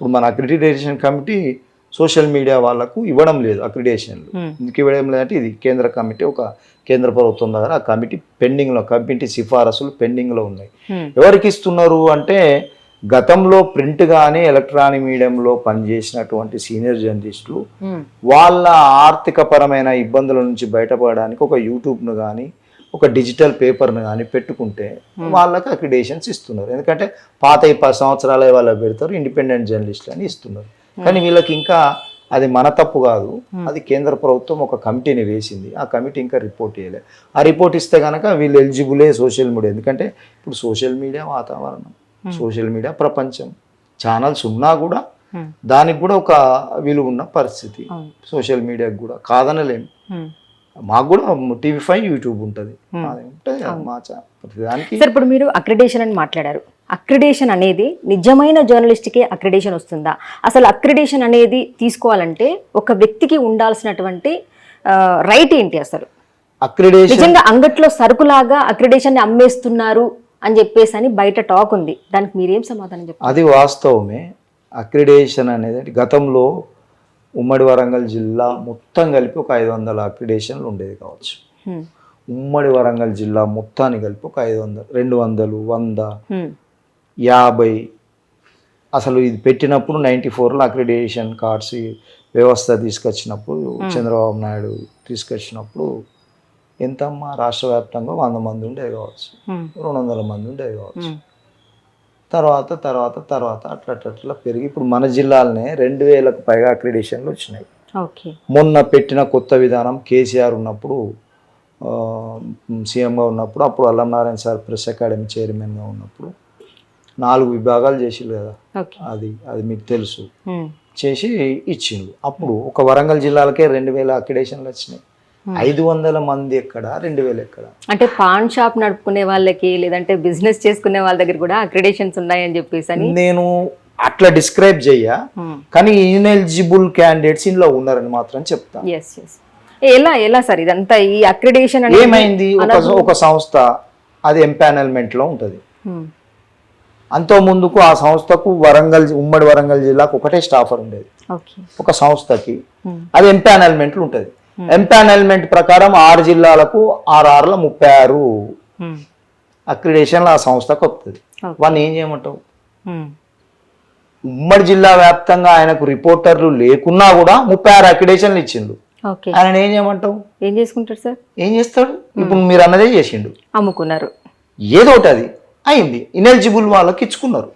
ఇప్పుడు మన accreditation committee social media వాళ్ళకు ఇవ్వడం లేదు అక్రిడేషన్లు Hmm. ఎందుకు ఇవ్వడం లేదంటే ఇది కేంద్ర కమిటీ ఒక కేంద్ర ప్రభుత్వం దగ్గర ఆ కమిటీ పెండింగ్లో కమిటీ సిఫారసులు పెండింగ్లో ఉన్నాయి Hmm. ఎవరికి ఇస్తున్నారు అంటే గతంలో ప్రింట్ కానీ ఎలక్ట్రానిక్ మీడియంలో పనిచేసినటువంటి సీనియర్ జర్నలిస్టులు ఉమ్, వాళ్ళ ఆర్థికపరమైన ఇబ్బందుల నుంచి బయటపడడానికి ఒక యూట్యూబ్ను కానీ ఒక డిజిటల్ పేపర్ను కానీ పెట్టుకుంటే వాళ్ళకి అక్రిడేషన్స్ ఇస్తున్నారు. ఎందుకంటే పాత పది సంవత్సరాలే వాళ్ళకి పెడతారు ఇండిపెండెంట్ జర్నలిస్టులు అని ఇస్తున్నారు. కానీ వీళ్ళకి ఇంకా అది మన తప్పు కాదు అది కేంద్ర ప్రభుత్వం ఒక కమిటీని వేసింది. ఆ కమిటీ ఇంకా రిపోర్ట్ చేయలేదు ఆ రిపోర్ట్ ఇస్తే కనుక వీళ్ళు ఎలిజిబులే సోషల్ మీడియా ఎందుకంటే ఇప్పుడు సోషల్ మీడియా వాతావరణం సోషల్ మీడియా ప్రపంచం. ఛానల్స్ ఉన్నా కూడా దానికి కూడా ఒక విలువ ఉన్న పరిస్థితి. సోషల్ మీడియాకి కూడా కాదనలేము. మాకు కూడా టీవీ ఫైవ్ యూట్యూబ్ ఉంటుంది. సార్ ఇప్పుడు మీరు అక్రిడేషన్ అని మాట్లాడారు. అక్రిడేషన్ అనేది నిజమైన జర్నలిస్ట్కే అక్రిడేషన్ వస్తుందా? అసలు అక్రిడేషన్ అనేది తీసుకోవాలంటే ఒక వ్యక్తికి ఉండాల్సినటువంటి రైట్ ఏంటి అసలు? అక్రిడేషన్ నిజంగా అంగట్లో సరుకులాగా అక్రిడేషన్ని అమ్మేస్తున్నారు అని చెప్పేసి అని బయట టాక్ ఉంది. దానికి మీరేం సమాధానం చెప్తారు? అది వాస్తవమే. అక్రిడేషన్ అనేది గతంలో ఉమ్మడి వరంగల్ జిల్లా మొత్తం కలిపి ఒక ఐదు వందల అక్రిడేషన్లు ఉండేది కావచ్చు. ఉమ్మడి వరంగల్ జిల్లా మొత్తాన్ని కలిపి ఒక ఐదు వందలు రెండు వందలు వంద యాభై. అసలు ఇది పెట్టినప్పుడు నైంటీ ఫోర్లో అక్రిడేషన్ కార్డ్స్ వ్యవస్థ తీసుకొచ్చినప్పుడు చంద్రబాబు నాయుడు తీసుకొచ్చినప్పుడు ఎంతమ్మా? రాష్ట్ర వ్యాప్తంగా వంద మంది ఉండేది కావచ్చు. రెండు వందల మంది ఉండేది కావచ్చు. తర్వాత తర్వాత తర్వాత అట్లా అట్లా పెరిగి ఇప్పుడు మన జిల్లాలనే రెండు వేలకు పైగా అక్రిడేషన్లు వచ్చినాయి. మొన్న పెట్టిన కొత్త విధానం కేసీఆర్ ఉన్నప్పుడు సీఎంగా ఉన్నప్పుడు అప్పుడు అల్లం నారాయణ సార్ ప్రెస్ అకాడమీ చైర్మన్గా ఉన్నప్పుడు నాలుగు విభాగాలు చేసిరు కదా. అది అది మీకు తెలుసు. చేసి ఇచ్చిండు. అప్పుడు ఒక వరంగల్ జిల్లాలకే రెండు వేల అక్రిడేషన్లు వచ్చినాయి. ఐదు వందల మంది ఎక్కడ? రెండు వేలు ఎక్కడ? అంటే పాన్ షాప్ నడుపుకునే వాళ్ళకి లేదంటే బిజినెస్ చేసుకునే వాళ్ళ దగ్గర కూడా అక్రిడేషన్స్ ఉన్నాయని చెప్పేసి అని? నేను అట్లా డిస్క్రైబ్ చెయ్య. కానీ ఇన్ఎలిజిబుల్ క్యాండిడేట్స్ ఇందులో ఉన్నారని మాత్రం చెప్తా. ఎలా ఎలా సార్ ఇదంతా ఈ అక్రిడేషన్ ఏమైంది? ఒక సంస్థ అది ఎంపానల్మెంట్లో ఉంటది. హ్మ్, అంతో ముందుకు ఆ సంస్థకు వరంగల్ ఉమ్మడి వరంగల్ జిల్లాకు ఒకటే స్టాఫర్ ఉండేది. ఒక సంస్థకి. అది ఎంపానల్మెంట్లు ఉంటుంది. ఎంపానల్మెంట్ ప్రకారం ఆరు జిల్లాలకు ఆరు ఆరుల ముప్పై ఆరు హ్మ్, అక్రిడేషన్లు ఆ సంస్థకు వస్తుంది. వాడిని ఏం చేయమంటావు? హ్మ్, ఉమ్మడి జిల్లా వ్యాప్తంగా ఆయనకు రిపోర్టర్లు లేకున్నా కూడా ముప్పై ఆరు అక్రిడేషన్లు ఇచ్చిండు. ఆయన ఏం చేయమంటావు? ఏం చేసుకుంటారు సార్? ఏం చేస్తాడు? ఇప్పుడు మీరు అన్నదే చేసిండు. అమ్ముకున్నారు. ఏదో ఒకటి అది. అయింది. ఇనెలిజిబుల్ వాళ్ళకి ఇచ్చుకున్నారు.